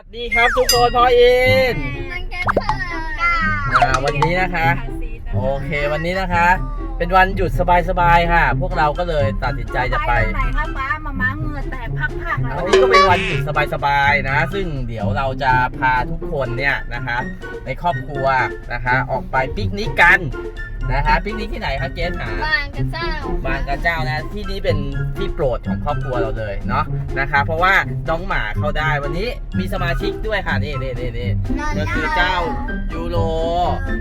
วัสดีครับทุกคนพ่ออินมันแกค่ะอ่าวันนี้นะคะ โอเควันนี้นะคะ เป็นวันหยุดสบายๆค่ะ พวกเราก็เลยตัดสินใจจะไปไหนครับม้ามาม้าเหงื่อแตกพักๆแล้ววันนี้ก็เป็นวันหยุดสบายๆนะ ซึ่งเดี๋ยวเราจะพาทุกคนเนี่ยนะคะ ในครอบครัวนะคะ ออกไปปิกนิกกัน นะคะปิกนิกที่ไหนครับเกสหา บางกระเจ้าบางกระเจ้านะที่นี้เป็นที่โปรดของครอบครัวเราเลยเนาะนะคะเพราะว่าน้องหมาเข้าได้วันนี้มีสมาชิกด้วยค่ะนี่นี่นี่นี่ก็คือเจ้ายูโร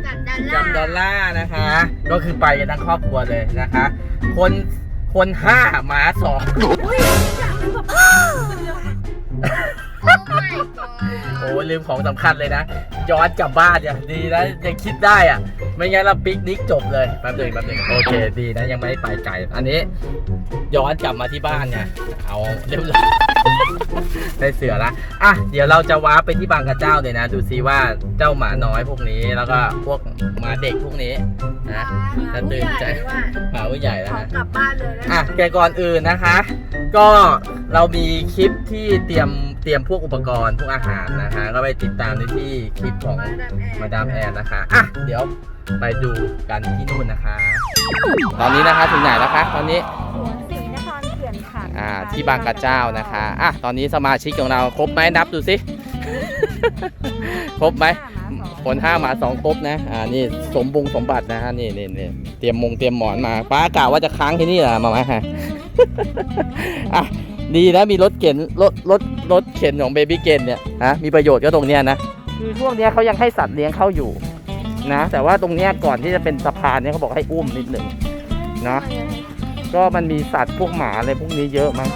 กับดอลลาร์จำดอลล่าร์นะคะ ก็คือไปกันทั้งครอบครัวเลยนะคะ คนคนห้าหมาสองโโอ้ลืมของสำคัญเลยนะ ย้อนกลับบ้านอย่างดีนะยังคิดได้อะไม่งั้นเราปิกนิกจบเลยแป๊บหนึงแป๊บหนึงโอเคดีนะยังไม่ได้ไปไกลอันนี้ ย้อนกลับมาที่บ้านไงเอาเรียบร้อย ได้เสือละอะเดี๋ยวเราจะว้าร์ปไปที่บางกระเจ้าเลยนะ ดูซิว่าเจ้าหมาน้อยพวกนี้แล้วก็พวกหมาเด็กพวกนี้นะจะตื่นใจหมาผู้ใหญ่แล้วขอนะ กลับบ้านเลยนะอะแกก่อนอื่นนะคะ ก็เรามีคลิปที่เตรียมเตรียมพวกอุปกรณ์พวกอาหารนะคะ ก็ไปติดตามได้ที่คลิปของมาดามแอนนะคะอะเดี๋ยวไปดูกันที่นู่นนะคะ ตอนนี้นะคะถึงไหนแล้วคะตอนนี้สวนศรีนครเขื่อนขันอ่าที่บางกระเจ้านะคะอะตอนนี้สมาชิกของเราครบไหมนับดูสิครบไหมคนห้าหมาสองครบนะอ่านี่สมบุงสมบัตินะฮะนี่นี่นี่เตรียมมงเตรียมหมอนมาป้ากะว่าจะค้างที่นี่เหรอมาไหมฮะอะ ดีนะมีรถเข็นรถรถรถเข็นของเบบี้เกนเนี่ยฮะมีประโยชน์ก็ตรงเนี้ยนะคือช่วงเนี้ยเขายังให้สัตว์เลี้ยงเข้าอยู่นะ แต่ว่าตรงเนี้ยก่อนที่จะเป็นสะพานเนี่ยเขาบอกให้อุ้มนิดหนึ่งเนาะก็มันมีสัตว์พวกหมาอะไรพวกนี้เยอะมั้ง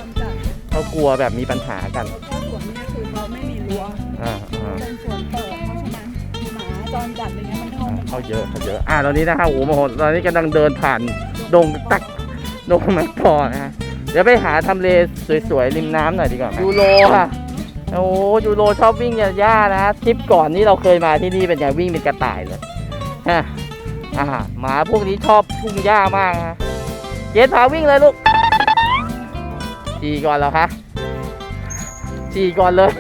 เขากลัวแบบมีปัญหากันถ้าสวนเนี่ยคือเราไม่มีรั้วอ่าอ่าเป็นสวนเปิดเพราะฉะนั้นหมาจรจัดอะไรเงี้ยมันเข้าเขาเยอะเขาเยอะอ่าตอนนี้นะครับโอ้โหโมโหตอนนี้กำลังเดินผ่านดงตักดงมะกอกนะฮะ เดี๋ยวไปหาทำเลสวยๆริมน้ำหน่อยดีกว่ายูโรค่ะ โอ้ยูโรชอบวิ่งหญ้านะ ทริปก่อนนี่เราเคยมาที่นี่เป็นไงวิ่งเป็นกระต่ายเลยฮะอ่าหมาพวกนี้ชอบทุ่งหญ้ามากนะเจสพาวิ่งเลยลูกจีก่อนแล้วคะจีก่อนเลย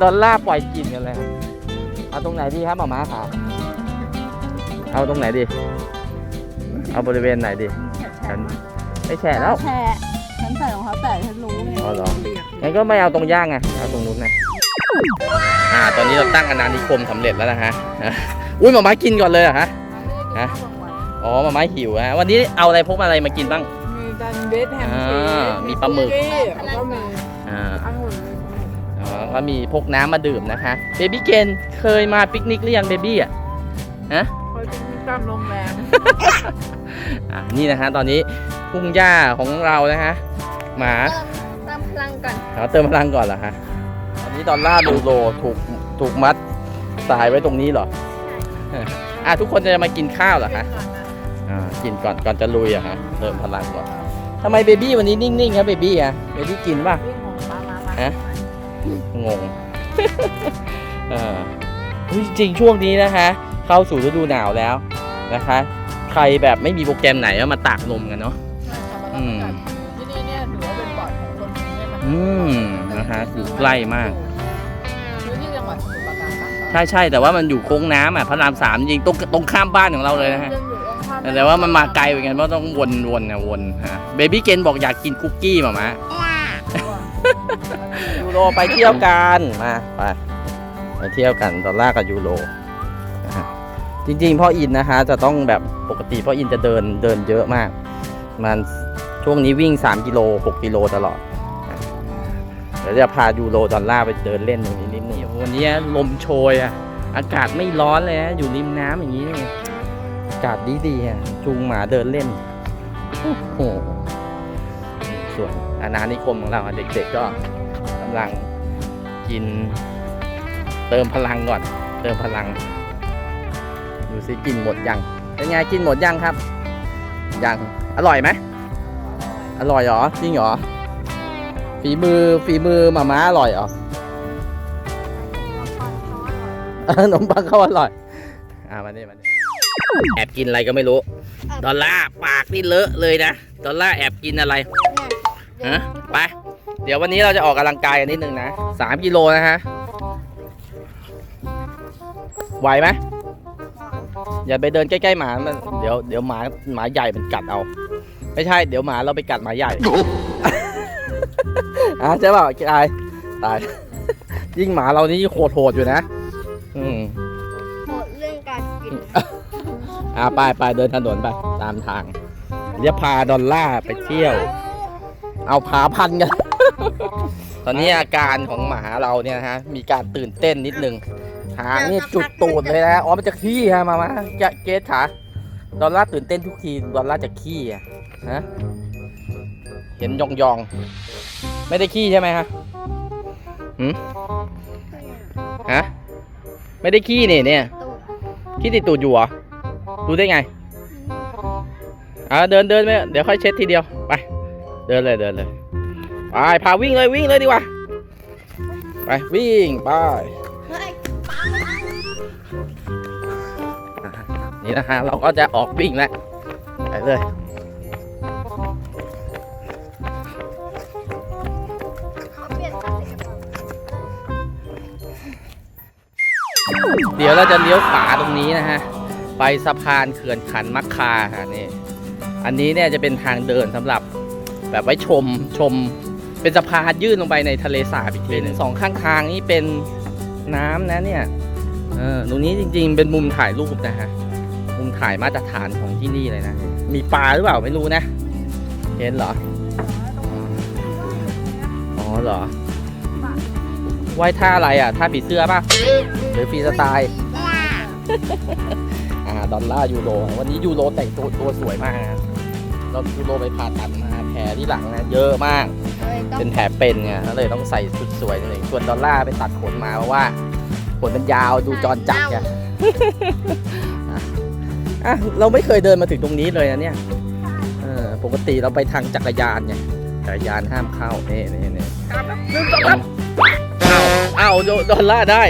ดอลล่าร์ปล่อยกินกันเลยครับเอาตรงไหนดีครับหมาม้าขาเอาตรงไหนดี เอาบริเวณไหนดีฉัน ไม่แฉะแล้วแช่ฉันใส่รองเท้าแตะฉันรู้ไงอ๋อเหรอเปียกงั้นก็ไม่เอาตรงย่างไงเอาตรงนู้นนะอ่า ตอนนี้เราตั้งอนานิคมสำเร็จแล้วนะฮะอะอุ้ยหมาม้ากินก่อนเลยเหรอฮะฮะอ๋อหมาม้าหิวฮะวันนี้เอาอะไรพกอะไรมากินบ้างมีการเบสแฮมอ่าชีสมีปลาหมึกคุกี้แล้วก็มีอ่าองุ่นอ๋อก็มีพกน้ำมาดื่มนะคะเบบี้เกนเคยมาปิกนิกหรือยังเบบี้อะฮะคอยเป็นตามโรงแรม อะนี่นะฮะตอนนี้ทุ่งหญ้าของเรานะฮะหมาเติมพลังก่อนเราเติมพลังก่อนเหรอฮะตอนนี้ดอลลาร์ดูโลถูกถูกมัดสายไว้ตรงนี้เหรออะทุกคนจะมากินข้าวเหรอฮะอ่ากินก่อนก่อนจะลุยอะฮะเติมพลังก่อนทำไมเบบี้วันนี้นิ่งๆครับเบบี้อะเบบี้กินป่ะวิ่งของมามามาฮะงงเออเฮ้ยจริงๆช่วงนี้นะคะ เข้าสู่ฤดูหนาวแล้วนะคะ ใครแบบไม่มีโปรแกรมไหนก็มาตากลมกันเนาะอืมที่นี่เนี่ยถือว่าเป็นปอดของคนกรุงเทพมหานครอืมนะคะอยู่ใกล้มากพื้นที่จังหวัดสมุทรปราการปะใช่ใช่แต่ว่ามันอยู่โค้งน้ำอะพระรามสามจริงตรงตรงข้ามบ้านของเราเลยนะฮะ ยังอยู่ตรงข้ามแต่ว่ามันมาไกลเหมือนกันเพราะต้องวนวนนะวนฮะเบบี้เกนบอกอยากกินคุกกี้หมามายูโรไปเที่ยวกันมาไปไปเที่ยวกันดอลลาร์กับยูโรนะฮะ จริงๆพ่ออินนะฮะจะต้องแบบปกติพ่ออินจะเดินเดินเยอะมาก มันช่วงนี้วิ่ง 3 กิโล 6 กิโลตลอด เดี๋ยวจะพายูโรดอลลาร์ไปเดินเล่นตรงนี้นิดนึงวันนี้ลมโชยอะอากาศไม่ร้อนเลยนะอยู่ริมน้ำอย่างนี้อากาศดีดีอะจูงหมาเดินเล่นโอ้โหส่วนอาณานิคมของเราเด็กๆก็กำลังกินเติมพลังก่อน เติมพลัง สิกินหมดยังเป็นไงกินหมดยังครับ ยัง อร่อยไหมอร่อยเหรอจริงเหรอฝีมือฝีมือหมาม้าอร่อยเหรอเออขนมปังเขาอร่อย อ่ามานี่มานี่แอบกินอะไรก็ไม่รู้ ดอลลาร์ปากนี่เลอะเลยนะ ดอลลาร์แอบกินอะไรฮะไป เดี๋ยววันนี้เราจะออกกำลังกายกันนิดนึงนะสามกิโลนะฮะ ไหวไหม อย่าไปเดินใกล้ๆหมามันเดี๋ยวเดี๋ยวหมาหมาใหญ่มันกัดเอา ไม่ใช่เดี๋ยวหมาเราไปกัดหมาใหญ่อะใช่เปล่าตายตาย ยิ่งหมาเรานี่โหดโหดๆอยู่นะ อืมหมดเรื่องการกินอ่าไปไปเดินถนนไป ตามทางเดี๋ยวพาดอลล่าร์ไปเที่ยว เอาพาพันกัน ตอนนี้อาการของหมาเราเนี่ยนะฮะ มีการตื่นเต้นนิดนึง หางนี่จุดตูดเลยนะอ๋อมันจะขี้ฮะมามาแกเกสขาดอลล่าร์ตื่นเต้นทุกทีดอลล่าร์จะขี้อะฮะเห็นยองยองไม่ได้ขี้ใช่ไหมฮะหืมฮะไม่ได้ขี้เนี่ยเนี่ยขี้ติดตูดอยู่เหรอรู้ได้ไงอ่าเดินเดินไปเดี๋ยวค่อยเช็ดทีเดียวไปเดินเลยเดินเลยไปพาวิ่งเลยวิ่งเลยดีกว่าไปวิ่งไป นี่นะฮะเราก็จะออกวิ่งแล้วไปเลยเดี๋ยวเราจะเลี้ยวขวาตรงนี้นะฮะ ไปสะพานเขื่อนขันมักคาฮะนี่ อันนี้เนี่ยจะเป็นทางเดินสำหรับแบบไว้ชมชม เป็นสะพานยื่นลงไปในทะเลสาบอีกทีนึงสองข้างทางนี่เป็นน้ำนะเนี่ย เออตรงนี้จริงๆเป็นมุมถ่ายรูปนะฮะ มุมถ่ายมาตรฐานของที่นี่เลยนะ มีปลาหรือเปล่าไม่รู้นะ เห็นเหรอ อ๋อเหรอว่ายท่าอะไรอะท่าผีเสื้อป่ะ หรือฟรีสไตล์อ่าดอลลาร์ยูโร วันนี้ยูโรแต่งตัวตัวสวยมากนะเรายูโรไปผ่าตัดมาแผลที่หลังนะเยอะมากเฮ้ยต้องเป็นแผลเป็นไงก็เลยต้องใส่ชุดสวยนิดนึงส่วนดอลลาร์ไปตัดขนมาเพราะว่าขนมันยาวดูจรจัดไง อะเราไม่เคยเดินมาถึงตรงนี้เลยนะเนี่ยเออปกติเราไปทางจักรยานไงจักรยานห้ามเข้าเนี่นี่นี่อ้าวอ้าวโดดอลลาร์ได้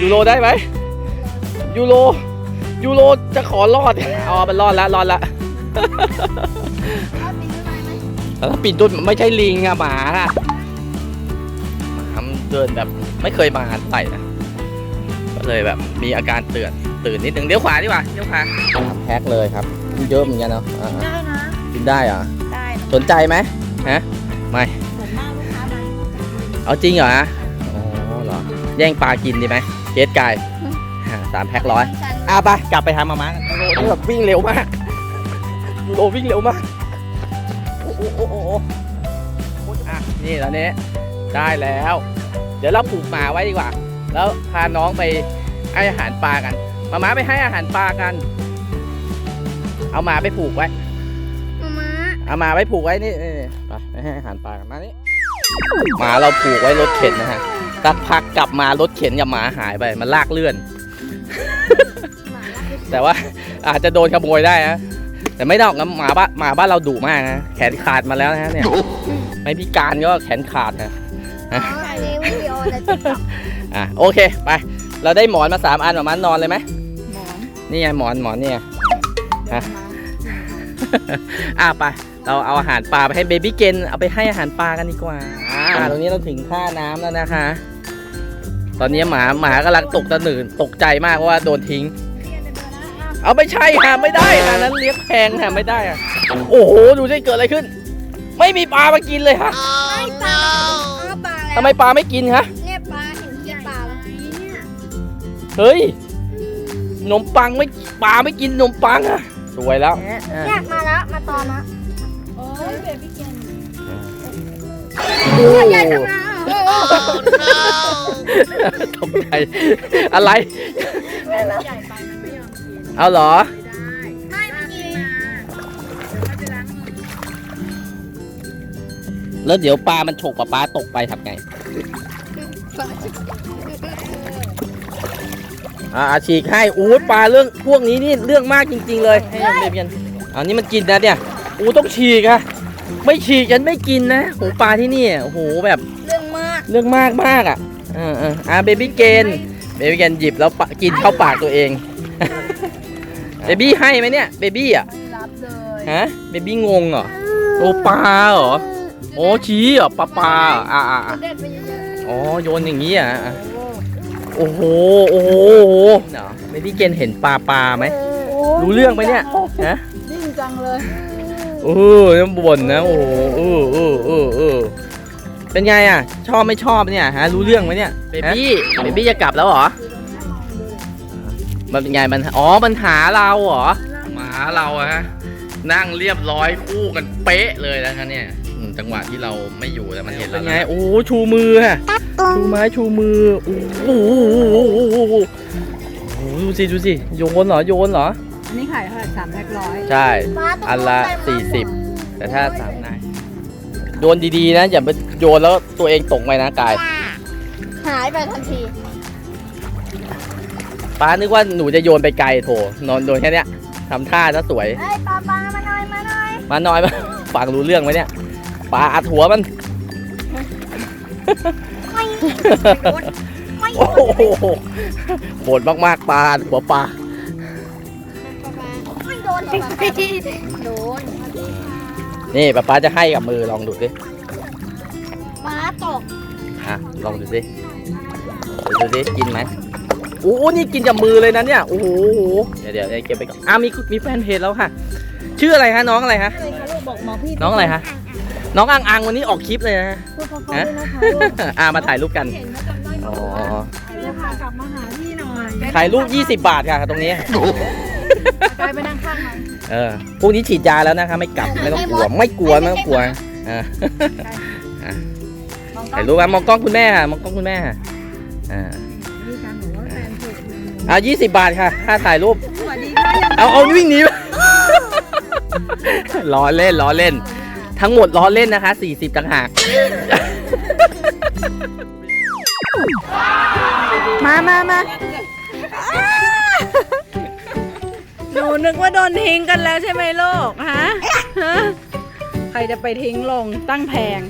ยูโรได้ไหมยูโรยูโรจะขอรอดเอามันรอดแล้วรอดแล้วแล้วปีนต้นไม่ใช่ลิงอะหมาอะหมาเดินแบบไม่เคยมาเท่าไหร่นะก็เลยแบบมีอาการเตื่น ตื่นนิดนึงเลี้ยวขวาดีกว่าเลี้ยวขวาแพ็คเลยครับเยอะเหมือนกันเนาะอ่าได้นะ กินได้เหรอได้สนใจไหมฮะไม่ส่วนมากลูกค้ามาเอาจริงเหรอฮะอ๋อเหรอแย่งปลากินดีไหมเกสไก่อ่าสามแพ็คร้อยฉันอะไปกลับไปทำมามากันยูโรนี่แบบวิ่งเร็วมากยูโรวิ่งเร็วมากโอ้โหโอ้โหโอ้โหโอ้โหอะนี่แล้วนี้ได้แล้ว เดี๋ยวเราปลูกหมาไว้ดีกว่า แล้วพาน้องไปให้อาหารปลากัน มาม้าไปให้อาหารปลากัน เอาหมาไปผูกไว้ มาม้าเอาหมาไปผูกไว้นี่นี่นี่ไปไปให้อาหารปลากันมานี่หมาเราผูกไว้รถเข็นนะฮะสักพักกลับมารถเข็นกับหมาหายไป มันลากเลื่อน หมาล่าแต่ว่าอาจจะโดนขโมยได้นะ แต่ไม่ต้องนะหมาบ้านหมาบ้านเราดุมากนะ แขนขาดมาแล้วนะเนี่ย ไม่พิการก็แขนขาดนะอ๋ออันนี้วิดีโอในติ๊กต็อก อะโอเค ไป เราได้หมอนมาสามอันหมามานอนเลยไหมหมอ นนี่ไงหมอนหมอนเนี่ยฮะมาอะไปเราเอาอาหารปลาไปให้เบบี้เกนเอาไปให้อาหารปลากันดีกว่าอ่าตรงนี้เราถึงท่าน้ำแล้วนะคะ ตอนนี้หมาหมากำลังตกตะหนื่นตกใจมากเพราะว่าโดนทิ้ง เอาไม่ใช่ค่ะไม่ได้ค่ะนั้นเลี้ยงแพงค่ะไม่ได้อะโอ้โหดูสิเกิดอะไรขึ้น ไม่มีปลามากินเลยฮะไม่ปลาเอาปลาแล้วทำไมปลาไม่กินคะเนี่ยปลาเห็นกินปลาแล้วเนี่ยเฮ้ยข นมปังไม่ปลาไม่กินขนมปังอะสวยแล้วเนี่ยมาแล้วมาตอมแล้วโอ้ยเบบี้เกนโอ้ใหญ่จังนะตกใจอะไรใหญ่ไปมันไม่ยอมกินเอาเหรอไม่ไม่กินแล้วเดี๋ยวปลามันฉกปลาปลาตกไปทำไง อ่าฉีกให้อู้ปลาเรื่องพวกนี้นี่เรื่องมากจริง ๆ เลยให้มันเบียนอันนี้มันกินนะเนี่ยอู้ต้องฉีกอะไม่ฉีกฉันไม่กินนะโหปลาที่นี่โอ้โหแบบเรื่องมากเรื่องมากมากอะเออเอออ่าเบบี้เกนเบบี้เกนหยิบแล้วปะกินเข้าปากตัวเองเบบี้ให้ไหมเนี่ยเบบี้อะไม่รับเลยฮะเบบี้งงเหรอโอปลาเหรอโอ้ชี้เหรอปลาปลาอ่าอ่าอ่าเด็ดไปเยอะอ๋อโยนอย่างนี้อะอะ โอ้โหโอ้โห โอ้โหเนาะไม่พี่เกณฑ์เห็นปลาปลาไหมโอ้รู้เรื่องไหมเนี่ยฮะนิ่งจังเลยเออน้ำบ่นนะ โอ้โหเออเออเออเออเป็นไงอะ ชอบไม่ชอบเนี่ยฮะ รู้เรื่องไหมเนี่ยเบบี้เบบี้จะกลับแล้วเหรอ มันเป็นไงมัน อ๋อ มันหาเราเหรอ มาหาเราอะฮะ นั่งเรียบร้อยคู่กันเป๊ะเลยนะคะเนี่ยอืม จังหวะที่เราไม่อยู่แต่มันเห็นแล้วเป็นไงโอ้โหชูมือฮะ ชูไม้ชูมือโอ้โหโอ้โหโอ้โหโอ้โหดูสิดูสิโยนเหรอโยนเหรอ อันนี้ขายเท่าไหร่สามแพ็คร้อยใช่ๆฟ้าตรงอันละไปมาสี่สิบหมดแต่ถ้าสามนายโยนดีๆนะ อย่าไปโยนแล้วตัวเองตกไปนะกาย หายไปทันทีป้านึกว่าหนูจะโยนไปไกลโถนอนโดนแค่เนี้ยทำท่าซะสวยเอ้ยปลาปลามาหน่อยมาหน่อยมาน้อยมา ฟังรู้เรื่องไหมเนี่ย ปลาอัดหัวมัน ไม่ไม่โอ้โหโหดมากๆปลาอัดหัวปลา ไม่โดนปลาปลาโดนนี่ป้าป้าจะให้กับมือลองดูสิปลาตกอะลองดูสิดูสิกินไหมโอ้โหนี่กินกับมือเลยนะเนี่ย โอ้โหเดี๋ยวเดี๋ยวเก็บไปก่อนอะมีมีแฟนเพจแล้วค่ะ ชื่ออะไรฮะน้องอะไรฮะอะไรคะลูกบอกหมอพี่น้องอะไรฮะ น้องอังอังวันนี้ออกคลิปเลยนะพูดเพราะๆฮะด้วยนะคะลูกอ่ามาถ่ายรูปกัน เห็นแล้วจำได้หมอ๋อดเลยพากลับมาหาพี่หน่อยถ่ายรูป 20 บาทค่ะตรงนี้ กลายไปนั่งข้างมันเออพวกนี้ฉีดยาแล้วนะคะไม่กลับไม่ต้องกลัวไม่กลัวไม่ต้องกลัวอ่า มองกล้ถ่าอยงรูปมามองกล้องคุณแม่ค่ะมองกล้องคุณแม่ค่ะอ่านี่การบอกว่าแฟนถูกอ่า20บาทค่ะค่าถ่ายรูป สวัสดีค่ะยังเอาเอาวิ่งหนีไป ล้อเล่นล้อเล่น ทั้งหมดล้อเล่นนะคะ 40ต่างหาก มามามาหนูนึกว่าโดนทิ้งกันแล้วใช่ไหมลูกฮะฮะ ใครจะไปทิ้งลงตั้งแพง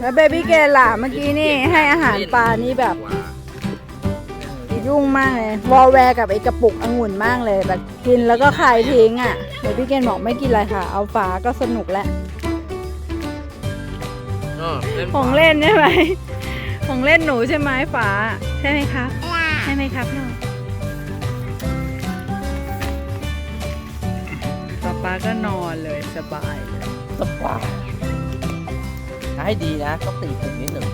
แล้วเบบี้เกลล่ะเมื่อกี้นี่ให้อาหารปลานี่แบบ ยุ่งมากเลยวอลแวร์กับไอ้กระปุกองุ่นมากเลยแบบกินแล้วก็คายทิ้งอะเดี๋ยวพี่เกณฑ์บอกไม่กินอะไรค่ะ เอาฝาก็สนุกแล้ว ของเล่นใช่ไหมของเล่นหนูใช่ไหมฝาใช่ไหมครับใช่ไหมครับลูกป๊าป๊าก็นอนเลยสบายเลยสปาให้ดีนะต้องตีผมนิดหนึ่ง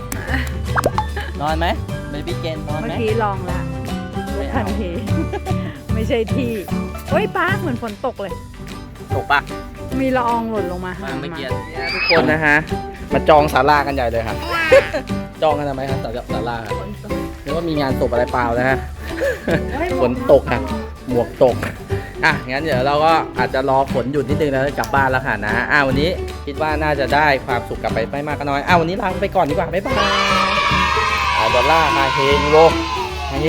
นอนไหมเบบี้เกนนอนเมื่ไหอมกี้ลองละลุกทันทีไม่ใช่ที่เฮ้ยป้าเหมือนฝนตกเลย ตกปะมีละอองหล่นลงมามาไม่เกียนทุกคนนะฮะ มาจองศาลากันใหญ่เลยค่ะ จองกันทำไมครับศาลาศาลานึกว่ามีงานตกอะไรเปล่านะฮะฝนตกค่ะหมวกตกอะงั้นเดี๋ยวเราก็อาจจะรอฝนหยุดนิดนึงแล้วกลับบ้านแล้วค่ะนะอะวันนี้คิดว่าน่าจะได้ความสุขกลับไปไม่มากก็น้อยอะวันนี้ลาไปก่อนดีกว่าบ๊ายบายอะดอลลาร์มาเฮยูโรมาเฮ